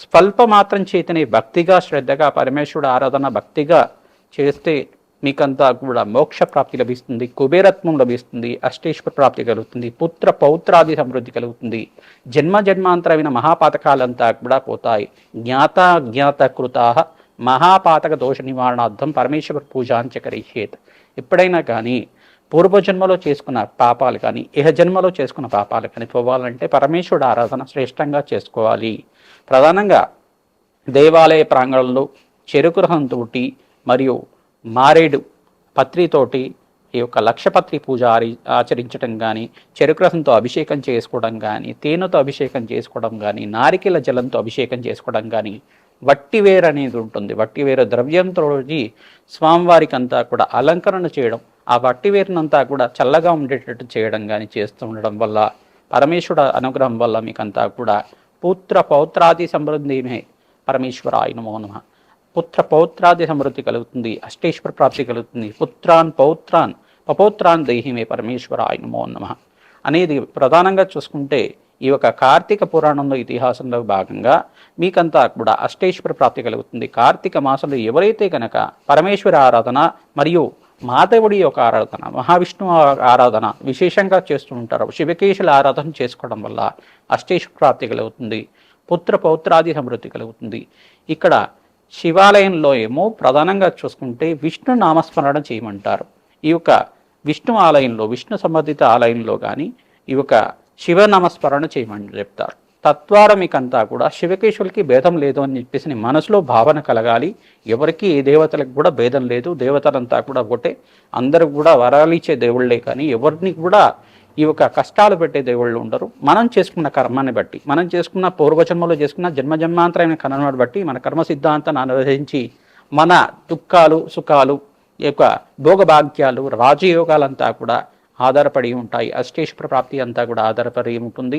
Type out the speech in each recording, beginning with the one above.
స్వల్ప మాత్రం చేతనే భక్తిగా శ్రద్ధగా పరమేశ్వరుడు ఆరాధన భక్తిగా చేస్తే మీకంతా కూడా మోక్ష ప్రాప్తి లభిస్తుంది కుబేరత్వం లభిస్తుంది అష్టేశ్వర ప్రాప్తి కలుగుతుంది పుత్ర పౌత్రాది సమృద్ధి కలుగుతుంది. జన్మ జన్మాంతరమైన మహాపాతకాలంతా కూడా పోతాయి. జ్ఞాత జ్ఞాత కృతా మహాపాతక దోష నివారణార్థం పరమేశ్వర పూజ కరిష్యేత్ ఎప్పుడైనా కానీ పూర్వజన్మలో చేసుకున్న పాపాలు కానీ ఇహ జన్మలో చేసుకున్న పాపాలు కానీ పోవాలంటే పరమేశ్వరుడు ఆరాధన శ్రేష్టంగా చేసుకోవాలి. ప్రధానంగా దేవాలయ ప్రాంగణంలో చెరుకు రహంతోటి మరియు మారేడు పత్రితోటి ఈ యొక్క లక్షపత్రి పూజ ఆరి- ఆచరించడం కానీ చెరుకు రసంతో అభిషేకం చేసుకోవడం కానీ తేనెతో అభిషేకం చేసుకోవడం కానీ నారికెల జలంతో అభిషేకం చేసుకోవడం కానీ వట్టివేరు అనేది ఉంటుంది. వట్టివేరు ద్రవ్యంతో స్వామివారికి అంతా కూడా అలంకరణ చేయడం ఆ వట్టివేరునంతా కూడా చల్లగా ఉండేటట్టు చేయడం కానీ చేస్తూ ఉండడం వల్ల పరమేశ్వరుడు అనుగ్రహం వల్ల మీకంతా కూడా పుత్ర పౌత్రాది సమృద్ధిమే పరమేశ్వరాయ నమో నమః. పుత్ర పౌత్రాది సమృద్ధి కలుగుతుంది అష్టేశ్వర ప్రాప్తి కలుగుతుంది. పుత్రాన్ పౌత్రాన్ పపౌత్రాన్ దేహిమే పరమేశ్వరాయ నమో నమ. అనేది ప్రధానంగా చూసుకుంటే ఈ యొక్క కార్తీక పురాణంలో ఇతిహాసంలో భాగంగా మీకంతా కూడా అష్టేశ్వర ప్రాప్తి కలుగుతుంది. కార్తీక మాసంలో ఎవరైతే కనుక పరమేశ్వర ఆరాధన మరియు మాధవుడి యొక్క ఆరాధన మహావిష్ణు ఆరాధన విశేషంగా చేస్తూ ఉంటారు. శివకేశుల ఆరాధన చేసుకోవడం వల్ల అష్టేశ్వర ప్రాప్తి కలుగుతుంది పుత్ర పౌత్రాది సమృద్ధి కలుగుతుంది. ఇక్కడ శివాలయంలో ఏమో ప్రధానంగా చూసుకుంటే విష్ణు నామస్మరణ చేయమంటారు. ఈ యొక్క విష్ణు ఆలయంలో విష్ణు సంబంధిత ఆలయంలో కానీ ఈ యొక్క శివ నామస్మరణ చేయమని చెప్తారు. తద్వారా మీకంతా కూడా శివకేశవులకి భేదం లేదు అని చెప్పేసి నీ మనసులో భావన కలగాలి. ఎవరికి ఏ దేవతలకు కూడా భేదం లేదు. దేవతలంతా కూడా ఒకటే. అందరూ కూడా వరాలు ఇచ్చే దేవుళ్ళే కానీ ఎవరిని కూడా ఈ యొక్క కష్టాలు పెట్టే దేవుళ్ళు ఉండరు. మనం చేసుకున్న కర్మాన్ని బట్టి మనం చేసుకున్న పూర్వజన్మలో చేసుకున్న జన్మ జన్మాంతరమైన కర్మను బట్టి మన కర్మ సిద్ధాంతాన్ని అనువదించి మన దుఃఖాలు సుఖాలు ఈ యొక్క భోగభాగ్యాలు రాజయోగాలంతా కూడా ఆధారపడి ఉంటాయి. అష్టేశ్వర ప్రాప్తి అంతా కూడా ఆధారపడి ఉంటుంది.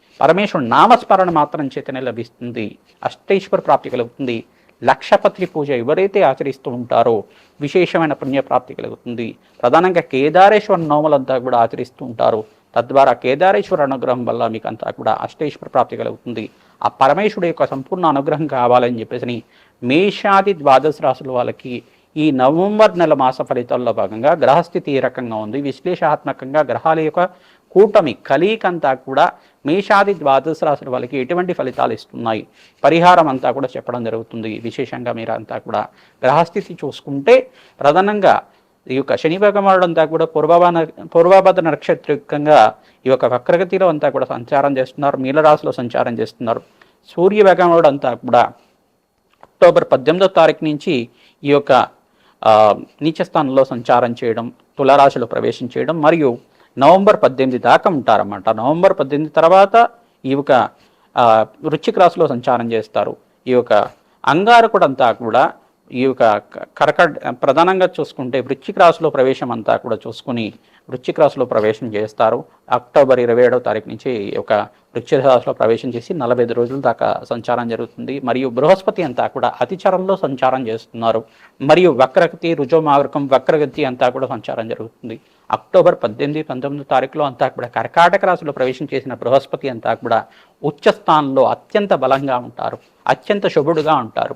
పరమేశ్వరుడు నామస్మరణ మాత్రం చేతనే లభిస్తుంది. అష్టేశ్వర ప్రాప్తి కలుగుతుంది. లక్షపత్రి పూజ ఎవరైతే ఆచరిస్తూ ఉంటారో విశేషమైన పుణ్యప్రాప్తి కలుగుతుంది. ప్రధానంగా కేదారేశ్వర నోములంతా కూడా ఆచరిస్తూ ఉంటారు. తద్వారా కేదారేశ్వర అనుగ్రహం వల్ల మీకు అంతా కూడా అష్టేశ్వర ప్రాప్తి కలుగుతుంది. ఆ పరమేశ్వరుడు యొక్క సంపూర్ణ అనుగ్రహం కావాలని చెప్పేసి మేషాది ద్వాదశ రాశుల వాళ్ళకి ఈ నవంబర్ నెల మాస ఫలితాల్లో భాగంగా గ్రహస్థితి ఏ రకంగా ఉంది? విశ్లేషాత్మకంగా గ్రహాల యొక్క కూటమి కలీకంతా కూడా మేషాది ద్వాదశ రాశుల వాళ్ళకి ఎటువంటి ఫలితాలు ఇస్తున్నాయి? పరిహారం అంతా కూడా చెప్పడం జరుగుతుంది. విశేషంగా మీరు అంతా కూడా గ్రహస్థితి చూసుకుంటే ప్రధానంగా ఈ యొక్క శని భగవానుడు అంతా కూడా పూర్వభాన పూర్వభద్ర నక్షత్రికంగా ఈ యొక్క వక్రగతిలో అంతా కూడా సంచారం చేస్తున్నారు. మీలరాశిలో సంచారం చేస్తున్నారు. సూర్య భగవానుడు అంతా కూడా అక్టోబర్ పద్దెనిమిదో తారీఖు నుంచి ఈ యొక్క నీచస్థానంలో నీచ స్థానంలో సంచారం చేయడం తులారాశిలో ప్రవేశం చేయడం మరియు నవంబర్ పద్దెనిమిది దాకా ఉంటారన్నమాట. నవంబర్ పద్దెనిమిది తర్వాత ఈ యొక్క ఆ, వృశ్చిక రాశిలో సంచారం చేస్తారు. ఈ యొక్క అంగారకుడంతా కూడా ఈ యొక్క కర్కట ప్రధానంగా చూసుకుంటే వృశ్చిక రాశిలో ప్రవేశం అంతా కూడా చూసుకుని వృశ్చిక రాశిలో ప్రవేశం చేస్తారు. అక్టోబర్ ఇరవై ఏడవ తారీఖు నుంచి ఒక యొక్క వృశ్చిక రాశిలో ప్రవేశం చేసి నలభై ఐదు రోజుల దాకా సంచారం జరుగుతుంది. మరియు బృహస్పతి అంతా కూడా అతిచరంలో సంచారం చేస్తున్నారు. మరియు వక్రగతి రుజోమార్గం వక్రగతి అంతా కూడా సంచారం జరుగుతుంది. అక్టోబర్ పద్దెనిమిది పంతొమ్మిది తారీఖులో అంతా కూడా కర్కాటక రాశిలో ప్రవేశం చేసిన బృహస్పతి అంతా కూడా ఉచ్చ స్థానంలో అత్యంత బలంగా ఉంటారు. అత్యంత శుభుడుగా ఉంటారు.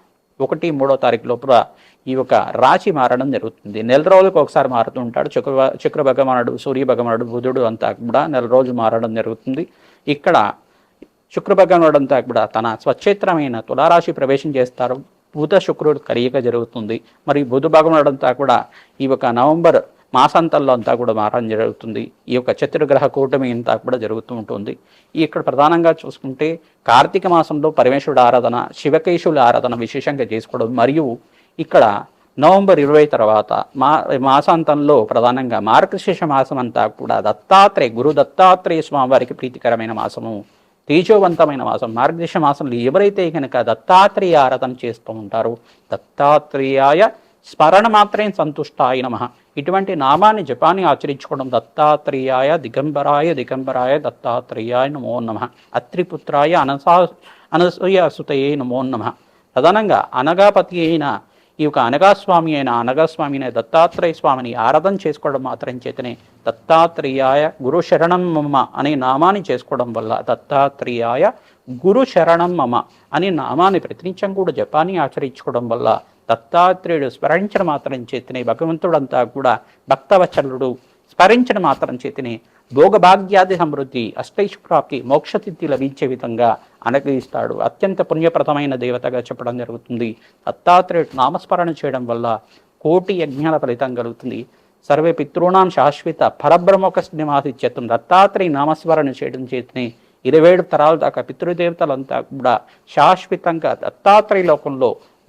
ఒకటి మూడో తారీఖు లోపల ఈ యొక్క రాశి మారడం జరుగుతుంది. నెల రోజులకు ఒకసారి మారుతూ ఉంటాడు. శుక్ర చక్ర భగవానుడు సూర్య భగవానుడు బుధుడు అంతా కూడా నెల రోజులు మారడం జరుగుతుంది. ఇక్కడ శుక్ర భగవానుడు అంతా కూడా తన స్వచ్ఛేత్రమైన తులారాశి ప్రవేశం చేస్తారు. బుధ శుక్రుడు కలియక జరుగుతుంది. మరి బుధ భగవానుడు అంతా కూడా ఈ యొక్క నవంబర్ మాసాంతంలో అంతా కూడా మారడం జరుగుతుంది. ఈ యొక్క చతుర్గ్రహ కూటమి అంతా కూడా జరుగుతూ ఉంటుంది. ఇక్కడ ప్రధానంగా చూసుకుంటే కార్తీక మాసంలో పరమేశ్వరుడు ఆరాధన శివకేశవుల ఆరాధన విశేషంగా చేసుకోవడం మరియు ఇక్కడ నవంబర్ ఇరవై తర్వాత మా మాసాంతంలో ప్రధానంగా మార్గశీర్ష మాసం అంతా కూడా దత్తాత్రేయ గురు దత్తాత్రేయ స్వామివారికి ప్రీతికరమైన మాసము తేజోవంతమైన మాసం మార్గశీర్ష మాసంలో ఎవరైతే కనుక దత్తాత్రేయ ఆరాధన చేస్తూ ఉంటారో దత్తాత్రేయాయ స్మరణ మాత్రం సంతుష్టాయ నమ. ఇటువంటి నామాన్ని జపాన్ని ఆచరించుకోవడం దత్తాత్రేయాయ దిగంబరాయ దిగంబరాయ దత్తాత్రేయాయ నమో నమ. అత్రిపుత్రాయ అనసా అనసూయ సుతయే నమో నమ. ప్రధానంగా అనగాపతి అయిన ఈ యొక్క అనగాస్వామి అయిన అనగాస్వామి అయిన దత్తాత్రేయ స్వామిని ఆరాధన చేసుకోవడం మాత్రం చేతనే దత్తాత్రేయాయ గురు శరణం మమ అనే నామాన్ని చేసుకోవడం వల్ల దత్తాత్రేయాయ గురు శరణం మమ అనే నామాన్ని ప్రతినిత్యం కూడా జపాన్ని ఆచరించుకోవడం వల్ల దత్తాత్రేయుడు స్మరించడం మాత్రం చేతినే భగవంతుడంతా కూడా భక్తవచనుడు స్మరించడం మాత్రం చేతిని భోగభాగ్యాది సమృద్ధి అష్టైశ్వరాప్తి మోక్షతిథి లభించే విధంగా అనుగ్రహిస్తాడు. అత్యంత పుణ్యప్రదమైన దేవతగా చెప్పడం జరుగుతుంది. దత్తాత్రేయుడు నామస్మరణ చేయడం వల్ల కోటి యజ్ఞాల ఫలితం కలుగుతుంది. సర్వే పితృణాం శాశ్వత పరబ్రహ్మక నివాసిత్యత్వం దత్తాత్రేయ నామస్మరణ చేయడం చేతిని ఇరవై ఏడు తరాల దాకా పితృదేవతలంతా కూడా శాశ్వతంగా దత్తాత్రేయ లోకంలో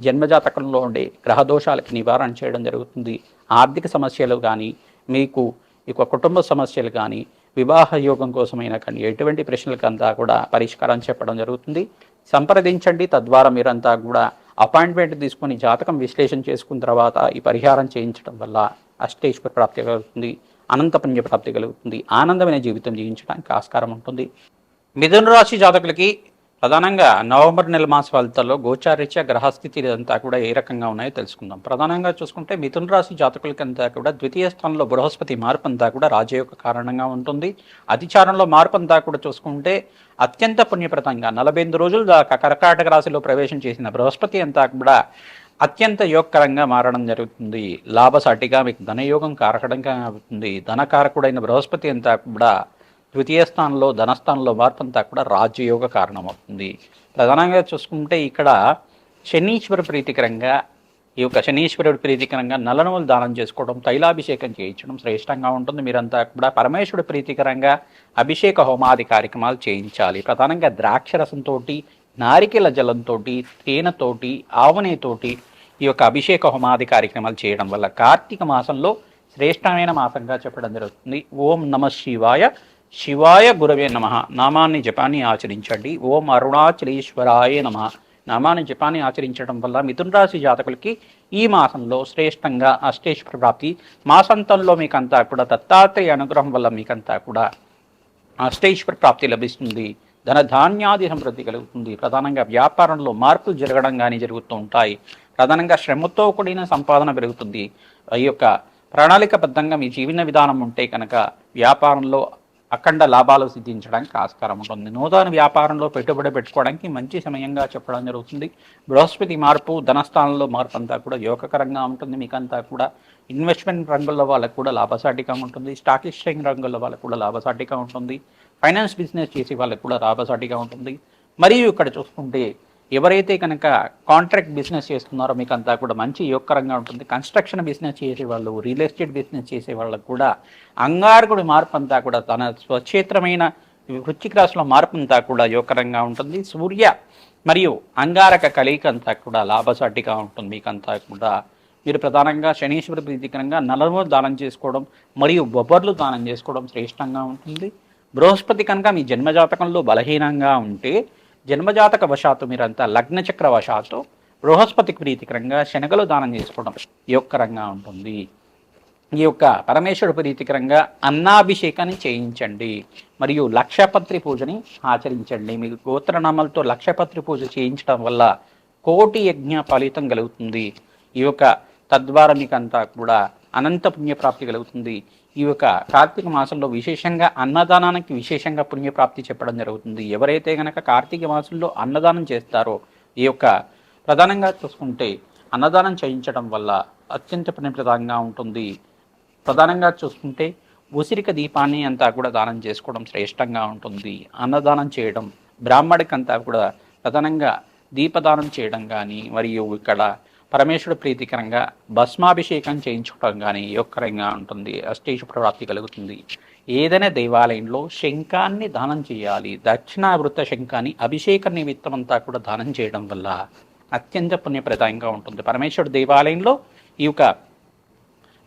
జన్మజాతకంలో ఉండే గ్రహదోషాలకి నివారణ చేయడం జరుగుతుంది. ఆర్థిక సమస్యలు కానీ మీకు ఇక కుటుంబ సమస్యలు కానీ వివాహ యోగం కోసమైనా కానీ ఎటువంటి ప్రశ్నలకంతా కూడా పరిష్కారం చెప్పడం జరుగుతుంది. సంప్రదించండి. తద్వారా మీరంతా కూడా అపాయింట్మెంట్ తీసుకొని జాతకం విశ్లేషణ చేసుకున్న తర్వాత ఈ పరిహారం చేయించడం వల్ల అష్టేశ్వర ప్రాప్తి కలుగుతుంది. అనంత పుణ్య ప్రాప్తి కలుగుతుంది. ఆనందమైన జీవితం జీవించడానికి ఆస్కారం ఉంటుంది. మిథున రాశి జాతకులకి ప్రధానంగా నవంబర్ నెల మాస ఫలితాల్లో గోచారీత్యా గ్రహస్థితి ఇదంతా కూడా ఏ రకంగా ఉన్నాయో తెలుసుకుందాం. ప్రధానంగా చూసుకుంటే మిథున రాశి జాతకులకంతా కూడా ద్వితీయ స్థానంలో బృహస్పతి మార్పు అంతా కూడా రాజయోగ కారణంగా ఉంటుంది. అతిచారంలో మార్పు అంతా కూడా చూసుకుంటే అత్యంత పుణ్యప్రదంగా నలభై ఎనిమిది రోజులు దాకా కర్కాటక రాశిలో ప్రవేశం చేసిన బృహస్పతి అంతా కూడా అత్యంత యోగకరంగా మారడం జరుగుతుంది. లాభసాటిగా మీకు ధనయోగం కారకంగా అవుతుంది. ధనకారకుడైన బృహస్పతి అంతా కూడా ద్వితీయ స్థానంలో ధనస్థానంలో మార్పు అంతా కూడా రాజయోగ కారణమవుతుంది. ప్రధానంగా చూసుకుంటే ఇక్కడ శనీశ్వర ప్రీతికరంగా ఈ యొక్క శనీశ్వరుడు ప్రీతికరంగా నలనములు దానం చేసుకోవడం తైలాభిషేకం చేయించడం శ్రేష్టంగా ఉంటుంది. మీరంతా కూడా పరమేశ్వరుడు ప్రీతికరంగా అభిషేక హోమాది కార్యక్రమాలు చేయించాలి. ప్రధానంగా ద్రాక్షరసంతో నారికెల జలంతో తేనెతోటి ఆవనేతోటి ఈ యొక్క అభిషేక హోమాది కార్యక్రమాలు చేయడం వల్ల కార్తీక మాసంలో శ్రేష్టమైన మాసంగా చెప్పడం జరుగుతుంది. ఓం నమ శివాయ. శివాయ గురవే నమ. నామాన్ని జపాన్ని ఆచరించండి. ఓం అరుణాచలేశ్వరాయ నమ. నామాన్ని జపాన్ని ఆచరించడం వల్ల మిథున రాశి జాతకులకి ఈ మాసంలో శ్రేష్టంగా అష్టేశ్వర ప్రాప్తి. మాసంతంలో మీకంతా కూడా దత్తాత్రేయ అనుగ్రహం వల్ల మీకంతా కూడా అష్టేశ్వర ప్రాప్తి లభిస్తుంది. ధన ధాన్యాది సమృద్ధి కలుగుతుంది. ప్రధానంగా వ్యాపారంలో మార్పులు జరగడం కానీ జరుగుతూ ఉంటాయి. ప్రధానంగా శ్రమతో కూడిన సంపాదన పెరుగుతుంది. ఈ యొక్క ప్రణాళికబద్ధంగా మీ జీవన విధానం ఉంటే కనుక వ్యాపారంలో అఖండ లాభాలు సిద్ధించడానికి ఆస్కారం ఉంటుంది. నూతన వ్యాపారంలో పెట్టుబడి పెట్టుకోవడానికి మంచి సమయంగా చెప్పడం జరుగుతుంది. బృహస్పతి మార్పు ధనస్థానంలో మార్పు అంతా కూడా యోగకరంగా ఉంటుంది. మీకంతా కూడా ఇన్వెస్ట్మెంట్ రంగుల్లో వాళ్ళకు కూడా లాభసాటిగా ఉంటుంది. స్టాక్ ఎక్స్చేంజ్ రంగంలో వాళ్ళకు కూడా లాభసాటిగా ఉంటుంది. ఫైనాన్స్ బిజినెస్ చేసే వాళ్ళకు కూడా లాభసాటిగా ఉంటుంది. మరియు ఇక్కడ చూసుకుంటే ఎవరైతే కనుక కాంట్రాక్ట్ బిజినెస్ చేస్తున్నారో మీకు అంతా కూడా మంచి యోగకరంగా ఉంటుంది. కన్స్ట్రక్షన్ బిజినెస్ చేసే వాళ్ళు రియల్ ఎస్టేట్ బిజినెస్ చేసే వాళ్ళకు కూడా అంగారకుడి మార్పు అంతా కూడా తన స్వచ్ఛేత్రమైన వృశ్చిక రాశిలో మార్పు అంతా కూడా యోగకరంగా ఉంటుంది. సూర్య మరియు అంగారక కలయిక అంతా కూడా లాభసాటిగా ఉంటుంది. మీకంతా కూడా మీరు ప్రధానంగా శనీశ్వర ప్రీతికరంగా నలము దానం చేసుకోవడం మరియు బొబ్బర్లు దానం చేసుకోవడం శ్రేష్టంగా ఉంటుంది. బృహస్పతి కనుక మీ జన్మజాతకంలో బలహీనంగా ఉంటే జన్మజాతక వశాత్తు మీరంతా లగ్నచక్ర వశాత్తు బృహస్పతికి ప్రీతికరంగా శనగలు దానం చేసుకోవడం యొక్కరంగా ఉంటుంది. ఈ యొక్క పరమేశ్వరుడు ప్రీతికరంగా అన్నాభిషేకాన్ని చేయించండి. మరియు లక్షపత్రి పూజని ఆచరించండి. మీకు గోత్రనామాలతో లక్షపత్రి పూజ చేయించడం వల్ల కోటి యజ్ఞ ఫలితం కలుగుతుంది. ఈ యొక్క తద్వారా మీకు అంతా కూడా అనంత పుణ్యప్రాప్తి కలుగుతుంది. ఈ యొక్క కార్తీక మాసంలో విశేషంగా అన్నదానానికి విశేషంగా పుణ్యప్రాప్తి చెప్పడం జరుగుతుంది. ఎవరైతే గనక కార్తీక మాసంలో అన్నదానం చేస్తారో ఈ యొక్క ప్రధానంగా చూసుకుంటే అన్నదానం చేయించడం వల్ల అత్యంత పుణ్యప్రదంగా ఉంటుంది. ప్రధానంగా చూసుకుంటే ఉసిరిక దీపాన్ని అంతా కూడా దానం చేసుకోవడం శ్రేష్టంగా ఉంటుంది. అన్నదానం చేయడం బ్రాహ్మడికి అంతా కూడా ప్రధానంగా దీపదానం చేయడం కానీ మరియు ఇక్కడ పరమేశ్వరుడు ప్రీతికరంగా భస్మాభిషేకం చేయించుకోవడం కానీ యొక్కరంగా ఉంటుంది అష్టేషు ప్రాప్తి కలుగుతుంది. ఏదైనా దేవాలయంలో శంఖాన్ని దానం చేయాలి దక్షిణావృత శంఖాన్ని అభిషేక నిమిత్తం అంతా కూడా దానం చేయడం వల్ల అత్యంత పుణ్యప్రదాయంగా ఉంటుంది. పరమేశ్వరుడు దేవాలయంలో ఈ యొక్క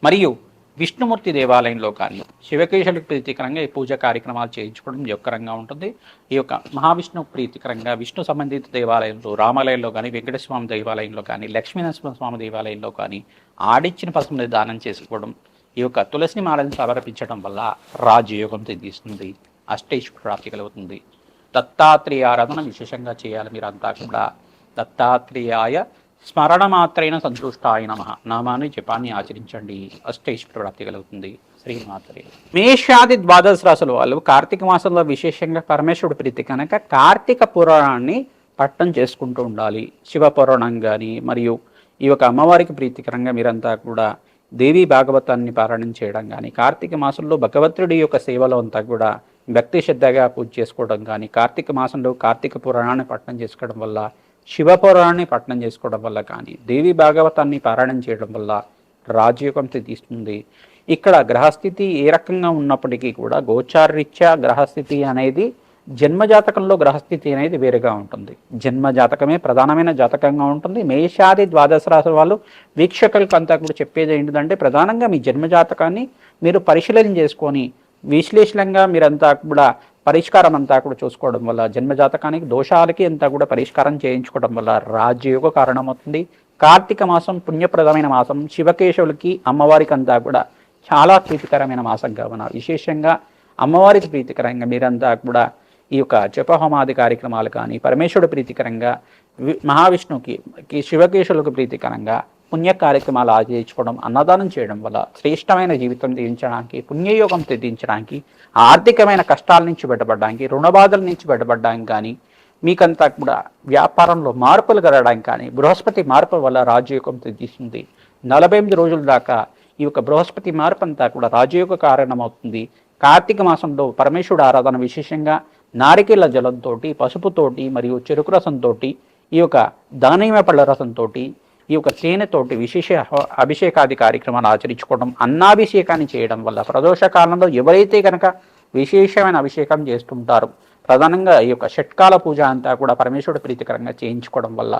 మరియు విష్ణుమూర్తి దేవాలయంలో కానీ శివకేశులకు ప్రీతికరంగా ఈ పూజ కార్యక్రమాలు చేయించుకోవడం యొక్కరంగా ఉంటుంది. ఈ యొక్క మహావిష్ణు ప్రీతికరంగా విష్ణు సంబంధిత దేవాలయంలో రామాలయంలో కానీ వెంకటేశ్వర దేవాలయంలో కానీ లక్ష్మీనరసింహ స్వామి దేవాలయంలో కానీ ఆడిచ్చిన పసుపుని దానం చేసుకోవడం ఈ యొక్క తులసి మాలను సమర్పించడం వల్ల రాజయోగం తెగిస్తుంది అష్టేశ్వర ప్రాప్తి కలుగుతుంది. దత్తాత్రేయ ఆరాధన విశేషంగా చేయాలి మీరంతా కూడా. దత్తాత్రేయాయ స్మరణ మాత్రైన సంతుష్టాయ నమ. నామాన్ని జపాన్ని ఆచరించండి. అష్టైశ్వర ప్రాప్తి కలుగుతుంది. శ్రీమాత్రే. మేషాది ద్వాదశ రాసుల వాళ్ళు కార్తీక మాసంలో విశేషంగా పరమేశ్వరుడు ప్రీతి కనుక కార్తీక పురాణాన్ని పట్టం చేసుకుంటూ ఉండాలి. శివ పురాణం కానీ మరియు ఈ యొక్క అమ్మవారికి ప్రీతికరంగా మీరంతా కూడా దేవీ భాగవతాన్ని పారాయణం చేయడం కానీ కార్తీక మాసంలో భగవంతుడి యొక్క సేవలో అంతా కూడా భక్తి శ్రద్ధగా పూజ చేసుకోవడం కానీ కార్తీక మాసంలో కార్తీక పురాణాన్ని పట్టణం చేసుకోవడం వల్ల శివపురాణాన్ని పఠనం చేసుకోవడం వల్ల కానీ దేవి భాగవతాన్ని పారాయణం చేయడం వల్ల రాజయోగం తీస్తుంది ఇక్కడ గ్రహస్థితి ఏ రకంగా ఉన్నప్పటికీ కూడా గోచారరీత్యా గ్రహస్థితి అనేది జన్మజాతకంలో గ్రహస్థితి అనేది వేరుగా ఉంటుంది. జన్మ జాతకమే ప్రధానమైన జాతకంగా ఉంటుంది. మేషాది ద్వాదశ రాశుల వాళ్ళు వీక్షకులకు అంతా కూడా చెప్పేది ఏంటిదంటే ప్రధానంగా మీ జన్మ జాతకాన్ని మీరు పరిశీలన చేసుకొని విశ్లేషణంగా మీరంతా కూడా పరిష్కారం అంతా కూడా చూసుకోవడం వల్ల జన్మజాతకానికి దోషాలకి అంతా కూడా పరిష్కారం చేయించుకోవడం వల్ల రాజయోగ కారణమవుతుంది. కార్తీక మాసం పుణ్యప్రదమైన మాసం. శివకేశవులకి అమ్మవారికి అంతా కూడా చాలా ప్రీతికరమైన మాసం కావున విశేషంగా అమ్మవారికి ప్రీతికరంగా మీరంతా కూడా ఈ యొక్క జపహోమాది కార్యక్రమాలు కానీ పరమేశ్వరుడు ప్రీతికరంగా వి- మహావిష్ణువుకి కి- శివకేశవులకు ప్రీతికరంగా పుణ్య కార్యక్రమాలు ఆచరించుకోవడం అన్నదానం చేయడం వల్ల శ్రేష్టమైన జీవితం తీర్చడానికి పుణ్యయోగం సిద్ధించడానికి ఆర్థికమైన కష్టాల నుంచి బయటపడడానికి రుణబాధల నుంచి బయటపడడానికి కానీ మీకంతా కూడా వ్యాపారంలో మార్పులు కలగడానికి కానీ బృహస్పతి మార్పు వల్ల రాజయోగం సిద్ధిస్తుంది. నలభై ఎనిమిది రోజుల దాకా ఈ యొక్క బృహస్పతి మార్పు అంతా కూడా రాజయోగ కారణమవుతుంది. కార్తీక మాసంలో పరమేశ్వరుడు ఆరాధన విశేషంగా నారికేళ్ళ జలంతో పసుపుతోటి మరియు చెరుకు రసంతో ఈ యొక్క దానిమ్మ పళ్ళ రసంతో ఈ యొక్క తేనెతోటి విశేష అభిషేకాది కార్యక్రమాలు ఆచరించుకోవడం అన్నాభిషేకాన్ని చేయడం వల్ల ప్రదోష కాలంలో ఎవరైతే కనుక విశేషమైన అభిషేకం చేస్తుంటారో ప్రధానంగా ఈ యొక్క షట్కాల పూజ అంతా కూడా పరమేశ్వరుడు ప్రీతికరంగా చేయించుకోవడం వల్ల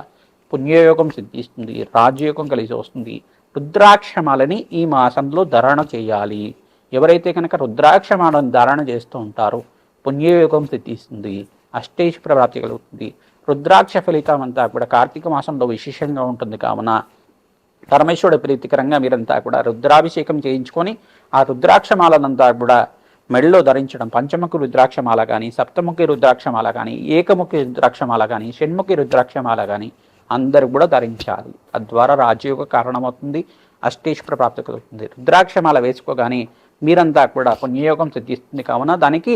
పుణ్యయోగం సిద్ధిస్తుంది రాజయోగం కలిసి వస్తుంది. రుద్రాక్షమాలని ఈ మాసంలో ధారణ చేయాలి. ఎవరైతే కనుక రుద్రాక్షమాలను ధారణ చేస్తూ ఉంటారో పుణ్యయోగం సిద్ధిస్తుంది అష్టేష్ ప్రాప్తి కలుగుతుంది. రుద్రాక్ష ఫలితం అంతా కూడా కార్తీక మాసంలో విశేషంగా ఉంటుంది కావున పరమేశ్వరుడు ప్రీతికరంగా మీరంతా కూడా రుద్రాభిషేకం చేయించుకొని ఆ రుద్రాక్షమాలనంతా కూడా మెడలో ధరించడం పంచముఖి రుద్రాక్షమాల కానీ సప్తముఖి రుద్రాక్షమాల కానీ ఏకముఖి రుద్రాక్షమాల కానీ షణ్ముఖి రుద్రాక్షమాల కానీ అందరూ కూడా ధరించాలి. తద్వారా రాజయోగ కారణమవుతుంది అష్టేశ్వర ప్రాప్తి కలుగుతుంది. రుద్రాక్షమాల వేసుకోగానే మీరంతా కూడా పుణ్యయోగం సిద్ధిస్తుంది కావున దానికి